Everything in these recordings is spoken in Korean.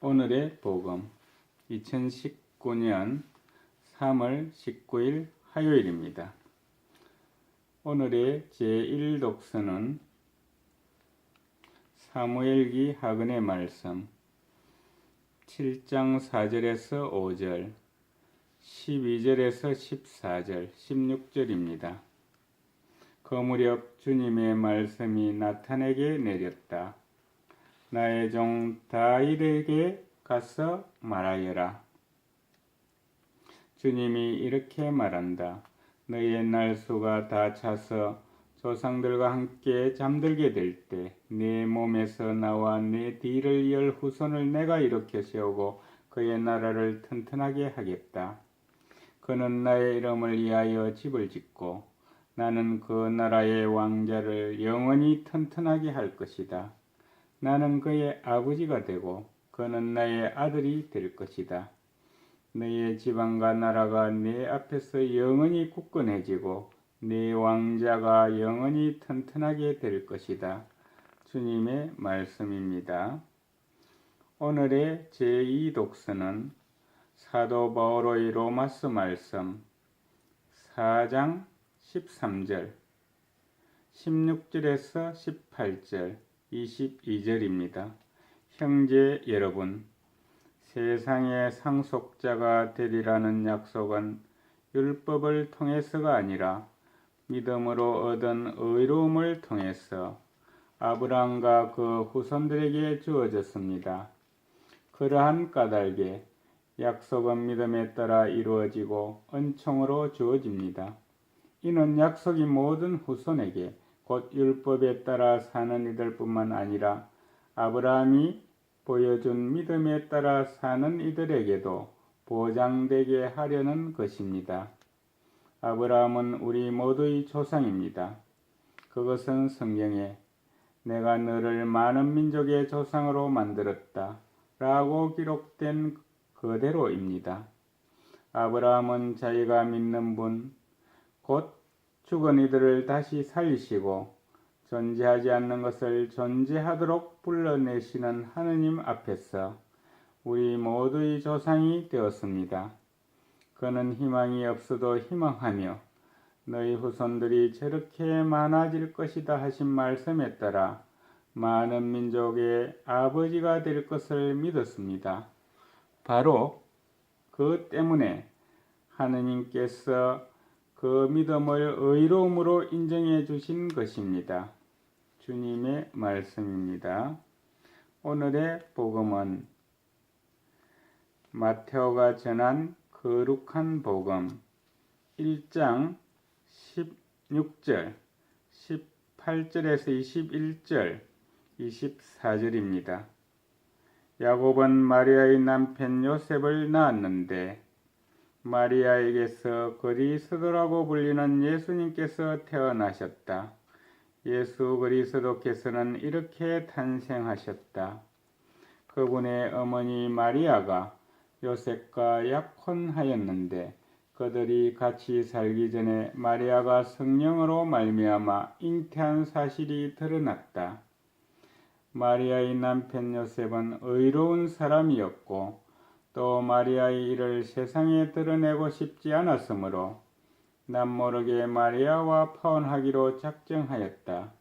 오늘의 복음 2019년 3월 19일 화요일입니다. 오늘의 제1독서는 사무엘기 하근의 말씀 7장 4절에서 5절 12절에서 14절 16절입니다. 그 무렵 주님의 말씀이 나탄에게 내렸다. 나의 종 다윗에게 가서 말하여라. 주님이 이렇게 말한다. 너의 날수가 다 차서 조상들과 함께 잠들게 될때내 몸에서 나와 내 뒤를 열 후손을 내가 일으켜 세우고 그의 나라를 튼튼하게 하겠다. 그는 나의 이름을 위하여 집을 짓고 나는 그 나라의 왕자를 영원히 튼튼하게 할 것이다. 나는 그의 아버지가 되고 그는 나의 아들이 될 것이다. 너의 지방과 나라가 내 앞에서 영원히 굳건해지고 네 왕자가 영원히 튼튼하게 될 것이다. 주님의 말씀입니다. 오늘의 제2 독서는 사도 바오로의 로마스 말씀 4장 13절 16절에서 18절 22절입니다. 형제 여러분 세상의 상속자가 되리라는 약속은 율법을 통해서가 아니라 믿음으로 얻은 의로움을 통해서 아브라함과 그 후손들에게 주어졌습니다. 그러한 까닭에 약속은 믿음에 따라 이루어지고 은총으로 주어집니다. 이는 약속이 모든 후손에게 곧 율법에 따라 사는 이들뿐만 아니라 아브라함이 보여준 믿음에 따라 사는 이들에게도 보장되게 하려는 것입니다. 아브라함은 우리 모두의 조상입니다. 그것은 성경에 내가 너를 많은 민족의 조상으로 만들었다 라고 기록된 그대로입니다. 아브라함은 자기가 믿는 분, 곧 죽은 이들을 다시 살리시고 존재하지 않는 것을 존재하도록 불러내시는 하느님 앞에서 우리 모두의 조상이 되었습니다. 그는 희망이 없어도 희망하며 너희 후손들이 저렇게 많아질 것이다 하신 말씀에 따라 많은 민족의 아버지가 될 것을 믿었습니다. 바로 그 때문에 하느님께서 그 믿음을 의로움으로 인정해 주신 것입니다. 주님의 말씀입니다. 오늘의 복음은 마테오가 전한 거룩한 복음 1장 16절, 18절에서 21절, 24절입니다. 야곱은 마리아의 남편 요셉을 낳았는데 마리아에게서 그리스도라고 불리는 예수님께서 태어나셨다. 예수 그리스도께서는 이렇게 탄생하셨다. 그분의 어머니 마리아가 요셉과 약혼하였는데 그들이 같이 살기 전에 마리아가 성령으로 말미암아 잉태한 사실이 드러났다. 마리아의 남편 요셉은 의로운 사람이었고 또 마리아의 일을 세상에 드러내고 싶지 않았으므로 남모르게 마리아와 파혼하기로 작정하였다.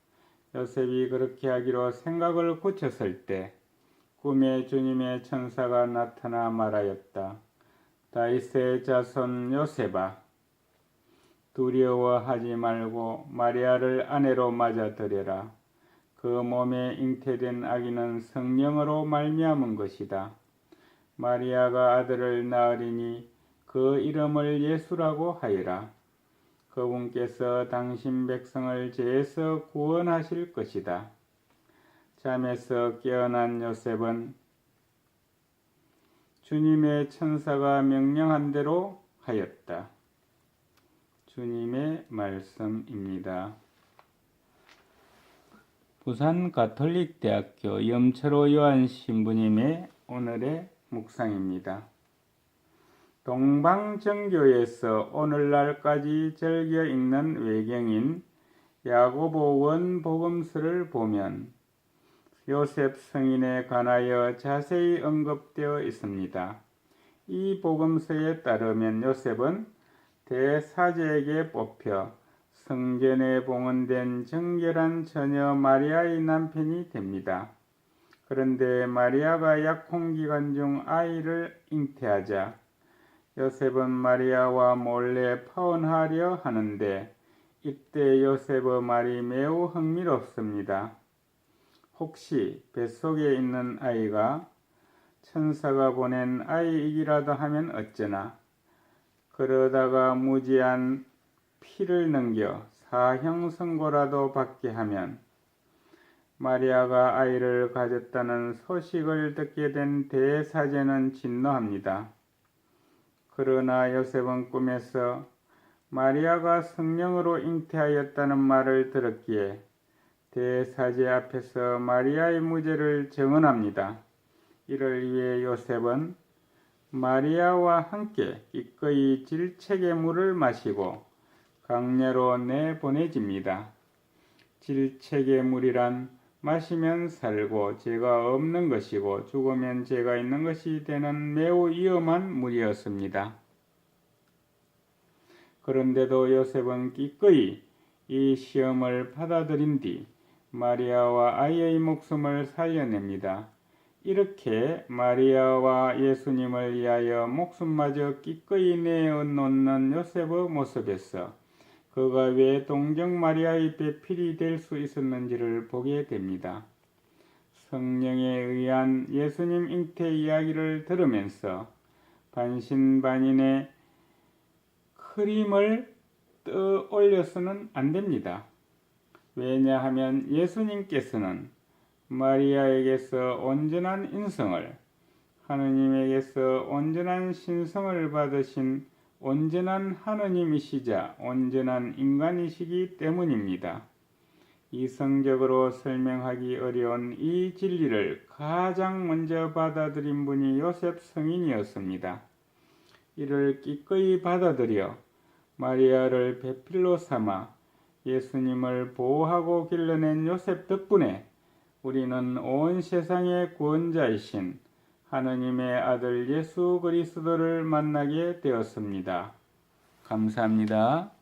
요셉이 그렇게 하기로 생각을 고쳤을 때 꿈에 주님의 천사가 나타나 말하였다. 다윗의 자손 요셉아 두려워하지 말고 마리아를 아내로 맞아들여라. 그 몸에 잉태된 아기는 성령으로 말미암은 것이다. 마리아가 아들을 낳으리니 그 이름을 예수라고 하리라. 그분께서 당신 백성을 죄에서 구원하실 것이다. 잠에서 깨어난 요셉은 주님의 천사가 명령한 대로 하였다. 주님의 말씀입니다. 부산 가톨릭대학교 염철호 요한 신부님의 오늘의 묵상입니다. 동방정교에서 오늘날까지 즐겨 읽는 외경인 야고보 원 복음서를 보면 요셉 성인에 관하여 자세히 언급되어 있습니다. 이 복음서에 따르면 요셉은 대사제에게 뽑혀 성전에 봉헌된 정결한 처녀 마리아의 남편이 됩니다. 그런데 마리아가 약혼 기간 중 아이를 잉태하자 요셉은 마리아와 몰래 파혼하려 하는데 이때 요셉의 말이 매우 흥미롭습니다. 혹시 뱃속에 있는 아이가 천사가 보낸 아이이기라도 하면 어쩌나 그러다가 무지한 피를 넘겨 사형 선고라도 받게 하면 마리아가 아이를 가졌다는 소식을 듣게 된 대사제는 진노합니다. 그러나 요셉은 꿈에서 마리아가 성령으로 잉태하였다는 말을 들었기에 대사제 앞에서 마리아의 무죄를 증언합니다. 이를 위해 요셉은 마리아와 함께 기꺼이 질책의 물을 마시고 강례로 내보내집니다. 질책의 물이란 마시면 살고 죄가 없는 것이고 죽으면 죄가 있는 것이 되는 매우 위험한 물이었습니다. 그런데도 요셉은 기꺼이 이 시험을 받아들인 뒤 마리아와 아이의 목숨을 살려냅니다. 이렇게 마리아와 예수님을 위하여 목숨마저 기꺼이 내어 놓는 요셉의 모습에서 그가 왜 동정 마리아의 배필이 될 수 있었는지를 보게 됩니다. 성령에 의한 예수님 잉태 이야기를 들으면서 반신반인의 흐림을 떠올려서는 안 됩니다. 왜냐하면 예수님께서는 마리아에게서 온전한 인성을 하느님에게서 온전한 신성을 받으신 온전한 하느님이시자 온전한 인간이시기 때문입니다. 이성적으로 설명하기 어려운 이 진리를 가장 먼저 받아들인 분이 요셉 성인이었습니다. 이를 기꺼이 받아들여 마리아를 배필로 삼아 예수님을 보호하고 길러낸 요셉 덕분에 우리는 온 세상의 구원자이신 하느님의 아들 예수 그리스도를 만나게 되었습니다. 감사합니다.